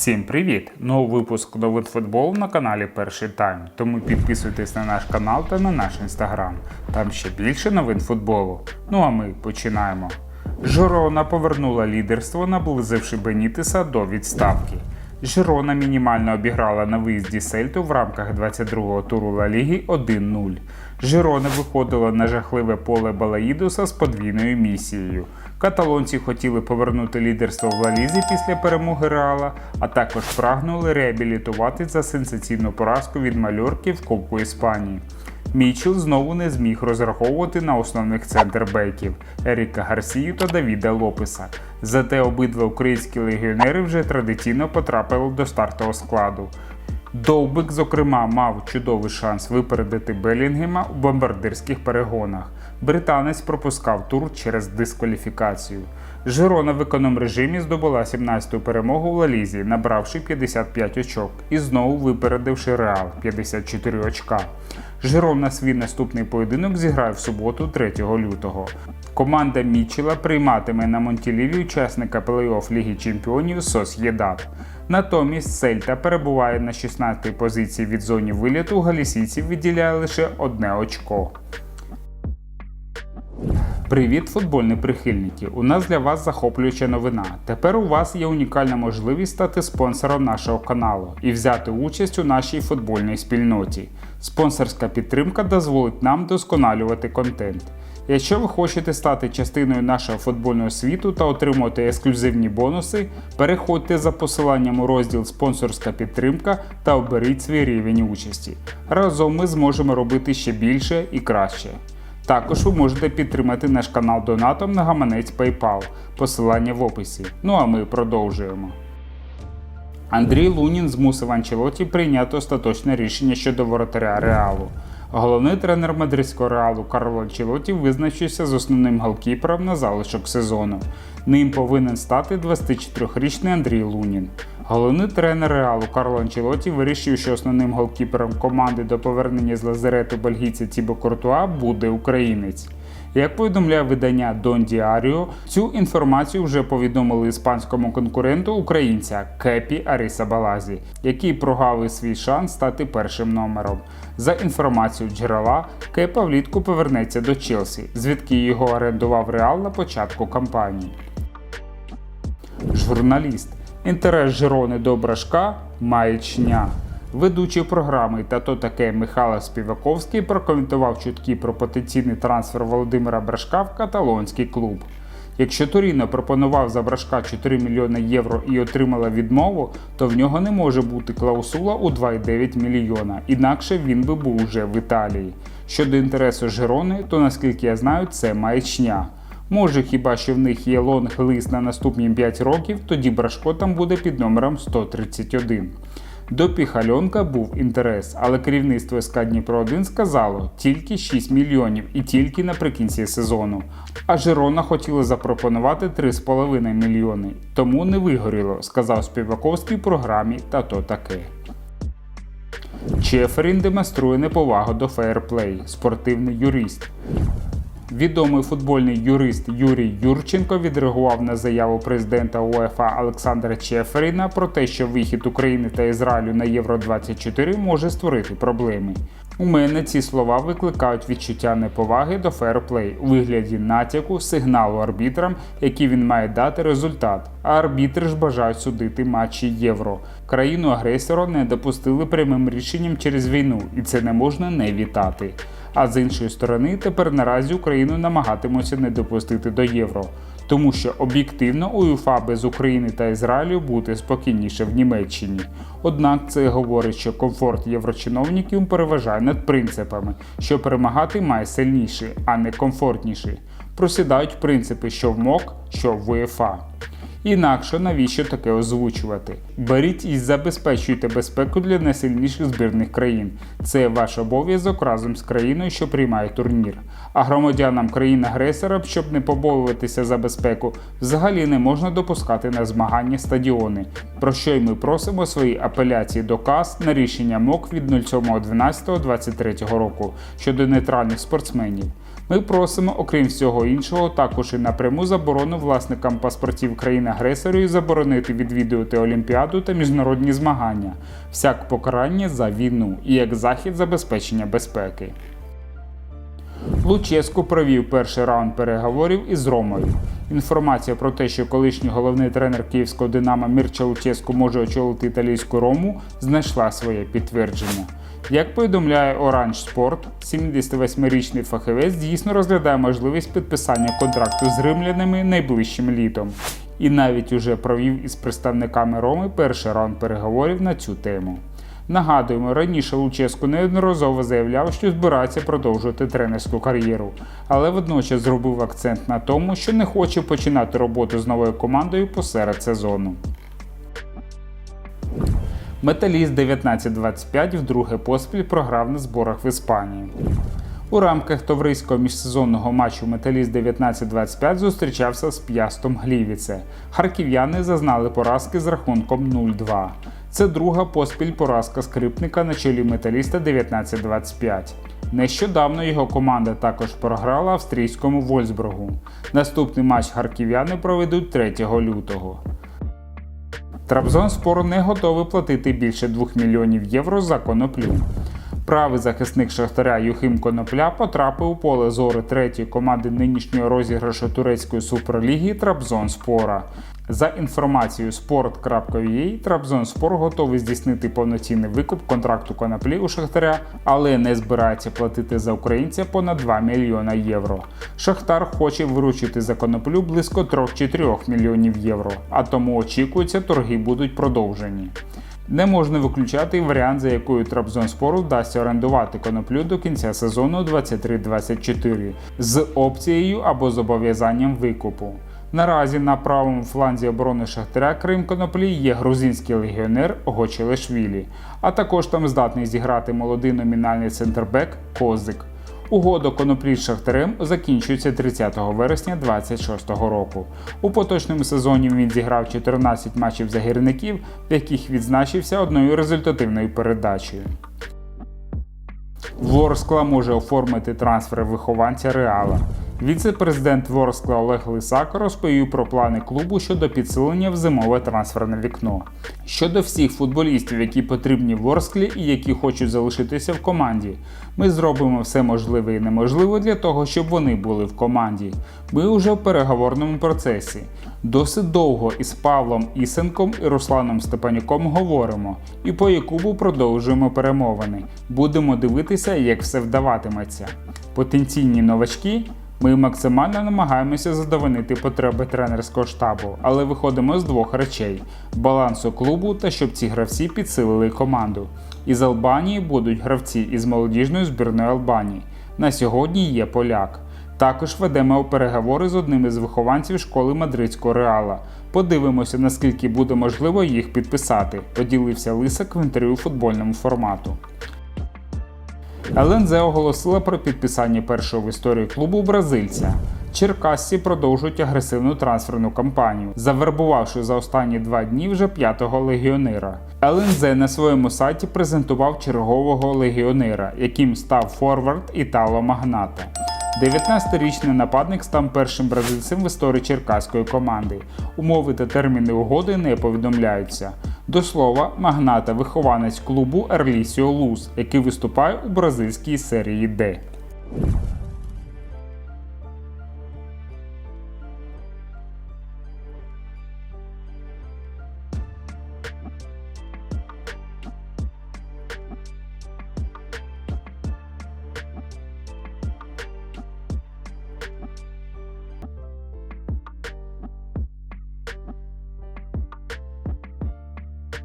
Всім привіт! Новий випуск новин футболу на каналі Перший Тайм. Тому підписуйтесь на наш канал та на наш інстаграм. Там ще більше новин футболу. Ну а ми починаємо. Жирона повернула лідерство, наблизивши Бенітеса до відставки. Жирона мінімально обіграла на виїзді Сельту в рамках 22-го туру Ла Ліги 1-0. Жирона виходила на жахливе поле Балаїдуса з подвійною місією. Каталонці хотіли повернути лідерство в Лалізі після перемоги Реала, а також прагнули реабілітувати за сенсаційну поразку від Мальорки в Кубку Іспанії. Мічел знову не зміг розраховувати на основних центрбеків Еріка Гарсію та Давіда Лопеса. Зате обидва українські легіонери вже традиційно потрапили до стартового складу. Довбик, зокрема, мав чудовий шанс випередити Белінгема у бомбардирських перегонах. Британець пропускав тур через дискваліфікацію. Жирона в економ режимі здобула 17-ту перемогу в Лалізі, набравши 55 очок і знову випередивши Реал 54 очка. Жирона свій наступний поєдинок зіграє в суботу, 3 лютого. Команда Мічела прийматиме на Монтіліві учасника плей-офф Ліги Чемпіонів Сос'єдат. Натомість Сельта перебуває на 16-й позиції від зоні виліту, галісійців відділяє лише одне очко. Привіт, футбольні прихильники! У нас для вас захоплююча новина. Тепер у вас є унікальна можливість стати спонсором нашого каналу і взяти участь у нашій футбольній спільноті. Спонсорська підтримка дозволить нам досконалювати контент. Якщо ви хочете стати частиною нашого футбольного світу та отримати ексклюзивні бонуси, переходьте за посиланням у розділ Спонсорська підтримка та оберіть свій рівень участі. Разом ми зможемо робити ще більше і краще. Також ви можете підтримати наш канал донатом на гаманець PayPal, посилання в описі. Ну а ми продовжуємо. Андрій Лунін змусив Анчелоті прийняти остаточне рішення щодо воротаря Реалу. Головний тренер мадридського реалу Карло Анчелоті визначився з основним голкіпером на залишок сезону. Ним повинен стати 24-річний Андрій Лунін. Головний тренер реалу Карло Анчелоті вирішив, що основним голкіпером команди до повернення з лазарету бельгійця Тібо Кортуа буде українець. Як повідомляє видання Дон Діаріо, цю інформацію вже повідомили іспанському конкуренту українця Кепі Аріса Балазі, який прогавив свій шанс стати першим номером. За інформацією джерела, Кепа влітку повернеться до Челсі, звідки його орендував Реал на початку кампанії. Журналіст. Інтерес Жирони до брашка маячня. Ведучий програми та то таке Михайло Співаковський прокоментував чутки про потенційний трансфер Володимира Брашка в каталонський клуб. Якщо Торіно пропонував за брашка 4 мільйони євро і отримала відмову, то в нього не може бути клаусула у 2,9 мільйона, інакше він би був уже в Італії. Щодо інтересу Жирони, то наскільки я знаю, це маячня. Може, хіба що в них є лонг лист на наступні 5 років, тоді Брашко там буде під номером 131. До Піхальонка був інтерес, але керівництво СК Дніпро 1 сказало тільки 6 мільйонів і тільки наприкінці сезону. А Жирона хотіли запропонувати 3,5 мільйони. Тому не вигоріло, сказав Співаковський програмі та то таке. Чеферін демонструє неповагу до фейерплей, спортивний юрист. Відомий футбольний юрист Юрій Юрченко відреагував на заяву президента УЕФА Олександра Чеферіна про те, що вихід України та Ізраїлю на Євро 24 може створити проблеми. У мене ці слова викликають відчуття неповаги до фейерплей у вигляді натяку, сигналу арбітрам, який він має дати результат. А арбітри ж бажають судити матчі євро. Країну агресора не допустили прямим рішенням через війну, і це не можна не вітати. А з іншої сторони, тепер наразі Україну намагатимуться не допустити до євро, тому що об'єктивно УЄФА без України та Ізраїлю буде спокійніше в Німеччині. Однак це говорить, що комфорт єврочиновників переважає над принципами, що перемагати має сильніший, а не комфортніший. Просідають принципи, що в МОК, що в УЄФА. Інакше навіщо таке озвучувати? Беріть і забезпечуйте безпеку для найсильніших збірних країн. Це ваш обов'язок разом з країною, що приймає турнір. А громадянам країн-агресора, щоб не побоюватися за безпеку, взагалі не можна допускати на змагання стадіони. Про що й ми просимо свої апеляції до КАС на рішення МОК від 07.12.23 року щодо нейтральних спортсменів. Ми просимо, окрім всього іншого, також і напряму заборону власникам паспортів країн-агресорів заборонити відвідувати Олімпіаду та міжнародні змагання, всяк покарання за війну і як захід забезпечення безпеки. Луческу провів перший раунд переговорів із Ромою. Інформація про те, що колишній головний тренер київського Динамо Мірча Луческу може очолити італійську рому, знайшла своє підтвердження. Як повідомляє Orange Sport, 78-річний фахівець дійсно розглядає можливість підписання контракту з римлянами найближчим літом і навіть уже провів із представниками Роми перший раунд переговорів на цю тему. Нагадуємо, раніше Луческу неодноразово заявляв, що збирається продовжувати тренерську кар'єру, але водночас зробив акцент на тому, що не хоче починати роботу з новою командою посеред сезону. Металіст 1925 вдруге поспіль програв на зборах в Іспанії. У рамках товариського міжсезонного матчу Металіст 1925 зустрічався з П'ястом Глівіце. Харків'яни зазнали поразки з рахунком 0-2. Це друга поспіль поразка скрипника на чолі металіста 1925. Нещодавно його команда також програла австрійському Вольсбургу. Наступний матч харків'яни проведуть 3 лютого. Трабзонспор не готовий платити більше 2 мільйонів євро за коноплю. Правий захисник Шахтаря Юхим Конопля потрапив у поле зору третьої команди нинішнього розіграшу турецької суперліги Трабзонспора. За інформацією sport.ua, Трабзонспор готовий здійснити повноцінний викуп контракту коноплі у Шахтаря, але не збирається платити за українця понад 2 мільйона євро. Шахтар хоче виручити за коноплю близько 3-4 мільйонів євро, а тому очікується, торги будуть продовжені. Не можна виключати варіант, за якою Трабзонспору вдасться орендувати коноплю до кінця сезону 23-24 з опцією або зобов'язанням викупу. Наразі на правому фланзі оборони Шахтаря Крим Коноплі є грузинський легіонер Гочелешвілі, а також там здатний зіграти молодий номінальний центрбек Козик. Угода коноплі з Шахтарем закінчується 30 вересня 2026 року. У поточному сезоні він зіграв 14 матчів за гірників, в яких відзначився одною результативною передачею. Ворскла може оформити трансфер вихованця Реала. Віце-президент Ворскла Олег Лисак розповів про плани клубу щодо підсилення в зимове трансферне вікно. Щодо всіх футболістів, які потрібні Ворсклі і які хочуть залишитися в команді, ми зробимо все можливе і неможливе для того, щоб вони були в команді. Ми вже в переговорному процесі. Досить довго із Павлом Ісенком і Русланом Степанюком говоримо, і по Якубу продовжуємо перемовини. Будемо дивитися, як все вдаватиметься. Потенційні новачки. Ми максимально намагаємося задовольнити потреби тренерського штабу, але виходимо з двох речей: балансу клубу та щоб ці гравці підсилили команду. Із Албанії будуть гравці із молодіжної збірної Албанії. На сьогодні є поляк. Також ведемо переговори з одним із вихованців школи мадридського реала. Подивимося, наскільки буде можливо їх підписати. Поділився Лисак в інтерв'ю футбольному формату. ЛНЗ оголосила про підписання першого в історії клубу бразильця. Черкасці продовжують агресивну трансферну кампанію, завербувавши за останні два дні вже п'ятого легіонера. ЛНЗ на своєму сайті презентував чергового легіонера, яким став форвард Італо Магната. 19-річний нападник став першим бразильцем в історії черкаської команди. Умови та терміни угоди не повідомляються. До слова, магната вихованець клубу Ерлісіо Луз, який виступає у бразильській серії Д.